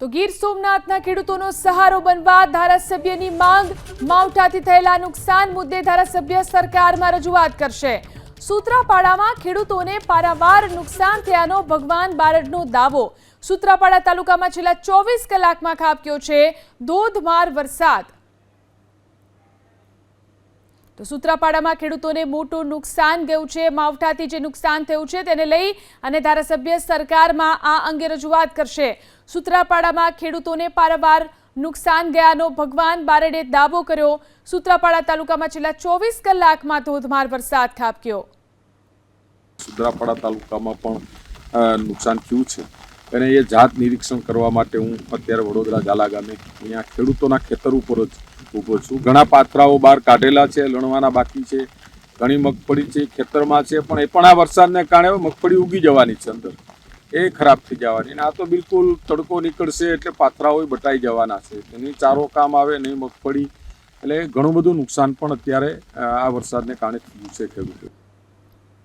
તો ગીર સોમનાથના ખેડૂતોનો સહારો બનવા ધારાસભ્યની માંગ, માવઠાથી થયેલા નુકસાન મુદ્દે ધારાસભ્ય સરકારમાં રજૂઆત કરશે. સૂત્રાપાડામાં ખેડૂતોને પારાવાર નુકસાન થયાનો ભગવાન બારડનો દાવો. સૂત્રાપાડા તાલુકામાં છેલ્લા ચોવીસ કલાકમાં ખાબક્યો છે ધોધમાર વરસાદ. તો સૂત્રાપાડામાં ખેડૂતોને મોટું નુકસાન ગયું છે. માવઠાથી જે નુકસાન થયું છે તેને લઈ અને ધારાસભ્ય સરકારમાં આ અંગે રજૂઆત કરશે. સૂત્રાપાડામાં ખેડૂતોને પારાવાર નુકસાન ગયાનો ભગવાન બારડે દાવો કર્યો. સૂત્રાપાડા તાલુકામાં છેલ્લા ચોવીસ કલાકમાં ધોધમાર વરસાદ ખાબક્યો. સુદ્રાપાડા તાલુકામાં પણ નુકસાન થયું છે. અને એ જાત નિરીક્ષણ કરવા માટે હું અત્યારે વડોદરા ઝાલા ગામે અહીંયા ખેડૂતોના ખેતર ઉપર જ ઊભો છું. ઘણા પાત્રાઓ બહાર કાઢેલા છે, લણવાના બાકી છે, ઘણી મગફળી છે, ખેતરમાં છે, પણ એ પણ આ વરસાદને કારણે મગફળી ઉગી જવાની છે અંદર. એ ખરાબ થઈ જવાની અને આ તો બિલકુલ તડકો નીકળશે એટલે પાત્રાઓ બટાઈ જવાના છે. એની ચારો કામ આવે નહીં મગફળી, એટલે ઘણું બધું નુકસાન પણ અત્યારે આ વરસાદને કારણે થયું છે ખેડૂતો